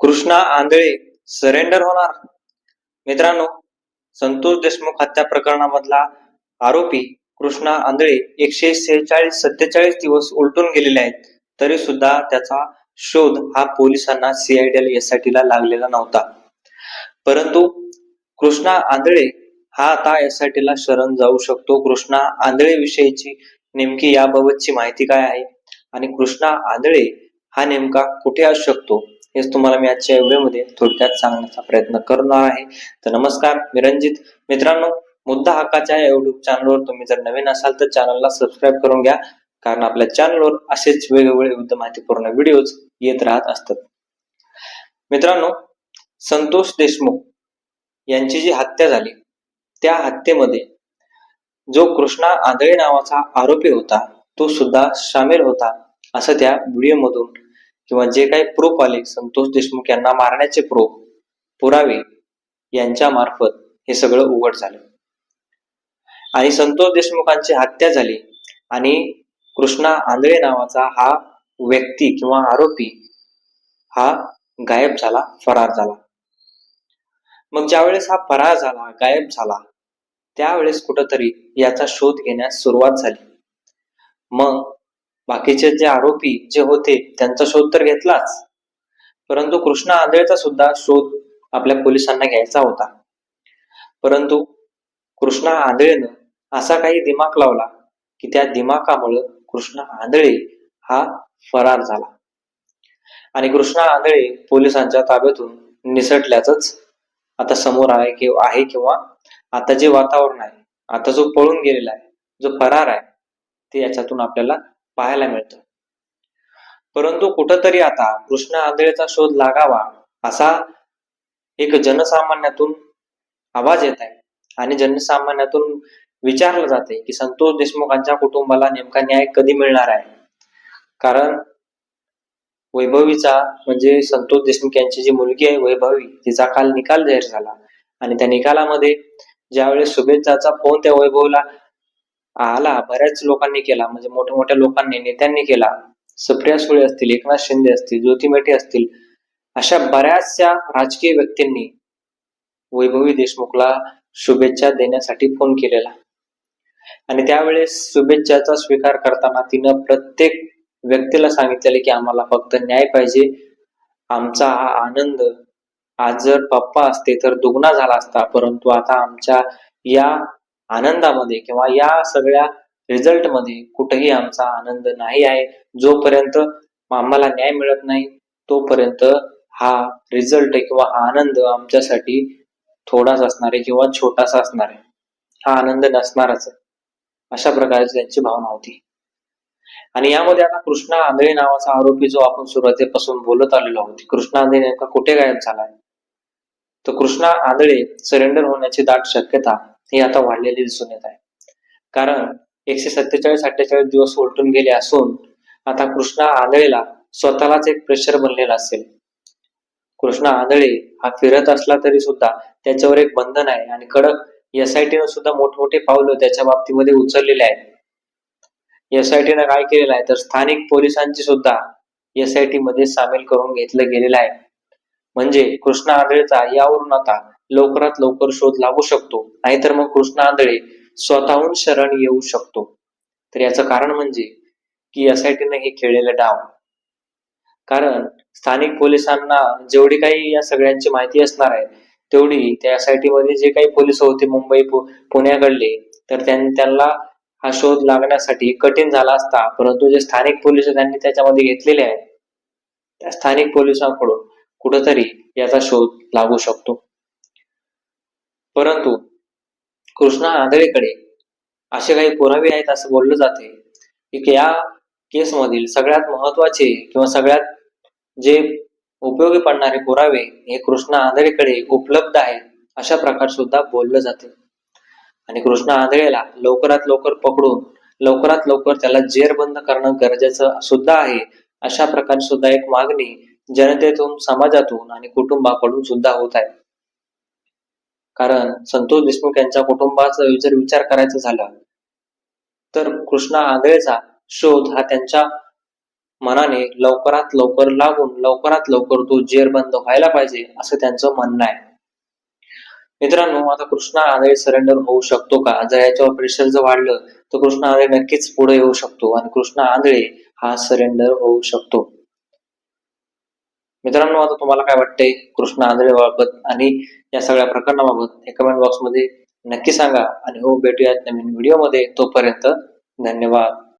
Krishna Andhale surrender होणार. मित्रांनो संतोष देशमुख हत्या प्रकरणामधला आरोपी कृष्णा आंधळे एकशे सेहेचाळीस सत्तेचाळीस दिवस उलटून गेलेले आहेत. तरी सुद्धा त्याचा शोध हा पोलिसांना सीआयडी एस आय ला लागलेला नव्हता. परंतु कृष्णा आंधळे हा आता एस आय ला शरण जाऊ शकतो. कृष्णा आंधळे विषयीची नेमकी याबाबतची माहिती काय आहे? आणि कृष्णा आंधळे हा नेमका कुठे असू शकतो? हेच तुम्हाला मी आजच्या व्हिडिओमध्ये थोडक्यात सांगण्याचा प्रयत्न करणार आहे. तर नमस्कार मी रंजित मित्रांनो मुद्दा हक्काच्या या युट्यूब चॅनलवर तुम्ही जर नवीन असाल तर चॅनलला सबस्क्राईब करून घ्या. कारण आपल्या चॅनलवर असेच वेगवेगळे युद्ध माहितीपूर्ण व्हिडिओज येत राहत असतात. मित्रांनो संतोष देशमुख यांची जी हत्या झाली त्या हत्येमध्ये जो कृष्णा आंधळे नावाचा आरोपी होता तो सुद्धा सामील होता असं त्या व्हिडिओमधून किंवा जे काही प्रूफ आले संतोष देशमुख यांना मारण्याचे प्रूफ पुरावे यांच्या मार्फत हे सगळं उघड झालं. आणि संतोष देशमुखांची हत्या झाली आणि कृष्णा आंधळे नावाचा हा व्यक्ती किंवा आरोपी हा गायब झाला फरार झाला. मग ज्यावेळेस हा फरार झाला गायब झाला त्यावेळेस कुठंतरी याचा शोध घेण्यास सुरुवात झाली. मग बाकीचे जे आरोपी जे होते त्यांचा शोध तर घेतलाच. परंतु कृष्णा आंधळेचा सुद्धा शोध आपल्या पोलिसांना घ्यायचा होता. परंतु कृष्णा आंधळेनं असा काही दिमाग लावला की त्या दिमाकामुळं कृष्णा आंधळे हा फरार झाला. आणि कृष्णा आंधळे पोलिसांच्या ताब्यातून निसटल्याच आता समोर आहे किंवा आहे किंवा आता जे वातावरण आहे आता जो पळून गेलेला आहे जो फरार आहे ते याच्यातून आपल्याला पाहायला मिळतं. परंतु कुठंतरी आता कृष्ण आंधळेचा शोध लागावा असा एक जनसामान्यातून आवाज येत आहे. आणि जनसामान्यातून विचारलं जाते की संतोष देशमुखांच्या कुटुंबाला नेमका न्याय कधी मिळणार आहे? कारण वैभवीचा म्हणजे संतोष देशमुख यांची जी मुलगी आहे वैभवी तिचा काल निकाल जाहीर झाला. आणि त्या निकालामध्ये ज्यावेळेस शुभेच्छाचा फोन त्या वैभवला आला बऱ्याच लोकांनी केला म्हणजे मोठ्या मोठ्या लोकांनी नेत्यांनी केला. सुप्रिया सुळे असतील एकनाथ शिंदे असतील ज्योती मेटे असतील अशा बऱ्याचशा राजकीय व्यक्तींनी वैभवी देशमुखला शुभेच्छा देण्यासाठी फोन केलेला. आणि त्यावेळेस शुभेच्छाचा स्वीकार करताना तिनं प्रत्येक व्यक्तीला सांगितलेले की आम्हाला फक्त न्याय पाहिजे. आमचा हा आनंद आज जर पप्पा असते तर दुगना झाला असता परंतु आता आमच्या या आनंदामध्ये किंवा या सगळ्या रिझल्टमध्ये कुठेही आमचा आनंद नाही आहे. जोपर्यंत आम्हाला न्याय मिळत नाही तोपर्यंत हा रिझल्ट किंवा हा आनंद आमच्यासाठी थोडाच असणार आहे किंवा छोटासा असणार आहे. हा आनंद नसणारच आहे. अशा प्रकारची त्यांची भावना होती. आणि यामध्ये आता कृष्णा आंधळे नावाचा आरोपी जो आपण सुरुवातीपासून बोलत आलेलो आहोत कृष्णा आंधळे नेमका कुठे गायब झालाय तर कृष्णा आंधळे सरेंडर होण्याची दाट शक्यता हे आता वाढलेली दिसून येत आहे. कारण एकशे सत्तेचाळीस अठ्ठेचाळीस दिवस उलटून गेले असून आता कृष्णा आंधळेला स्वतःलाच एक प्रेशर बनलेला असेल. कृष्णा आंधळे हा फिरत असला तरी सुद्धा त्याच्यावर एक बंधन आहे आणि कडक एस आय टीनं सुद्धा मोठमोठे पावलं त्याच्या बाबतीमध्ये उचललेले आहेत. एस आय टीनं काय केलेलं आहे? तर स्थानिक पोलिसांची सुद्धा एस आय टी मध्ये सामील करून घेतलं गेलेलं आहे. म्हणजे कृष्णा आंधळेचा यावरून आता लवकरात लवकर शोध लागू शकतो. नाहीतर मग कृष्णा आंधळे स्वतःहून शरण येऊ शकतो. तर याचं कारण म्हणजे की एस आय टीनं हे खेळलेलं डाव. कारण स्थानिक पोलिसांना जेवढी काही या सगळ्यांची माहिती असणार आहे तेवढी त्या एस आय टी मध्ये जे काही पोलीस होते मुंबई पु- पुण्याकडले तर त्यां- त्यांना हा शोध लागण्यासाठी कठीण झाला असता. परंतु जे स्थानिक पोलीस त्यांनी त्याच्यामध्ये घेतलेले आहेत त्या स्थानिक पोलिसांकडून कुठंतरी याचा शोध लागू शकतो. परंतु कृष्णा आंधळेकडे असे काही पुरावे आहेत असं बोललं जाते की या केसमधील सगळ्यात महत्त्वाचे किंवा सगळ्यात जे उपयोगी पडणारे पुरावे हे कृष्णा आंधळेकडे उपलब्ध आहेत अशा प्रकार सुद्धा बोललं जाते. आणि कृष्णा आंधळेला लवकरात लवकर पकडून लवकरात लवकर त्याला जेरबंद करणं गरजेचं सुद्धा आहे अशा प्रकारे सुद्धा एक मागणी जनतेतून समाजातून आणि कुटुंबाकडून सुद्धा होत आहे. कारण संतोष देशमुख यांच्या कुटुंबाचा जर विचार करायचा झाला तर कृष्णा आंधळेचा शोध हा त्यांच्या मनाने लवकरात लवकर लागून लवकरात लवकर तो जेर बंद व्हायला पाहिजे असं त्यांचं म्हणणं आहे. मित्रांनो आता कृष्णा आंधळे सरेंडर होऊ शकतो का? जर याच्यावर प्रेशर जर वाढलं तर कृष्णा आंधळे नक्कीच पुढे येऊ शकतो आणि कृष्णा आंधळे हा सरेंडर होऊ शकतो. मित्रांनो आता तुम्हाला काय वाटतंय? कृष्णा आंधळे बाबत आणि या सगळ्या प्रकरणाबाबत हे कमेंट बॉक्समध्ये नक्की सांगा. आणि हो भेटूयात नवीन व्हिडिओमध्ये तोपर्यंत धन्यवाद.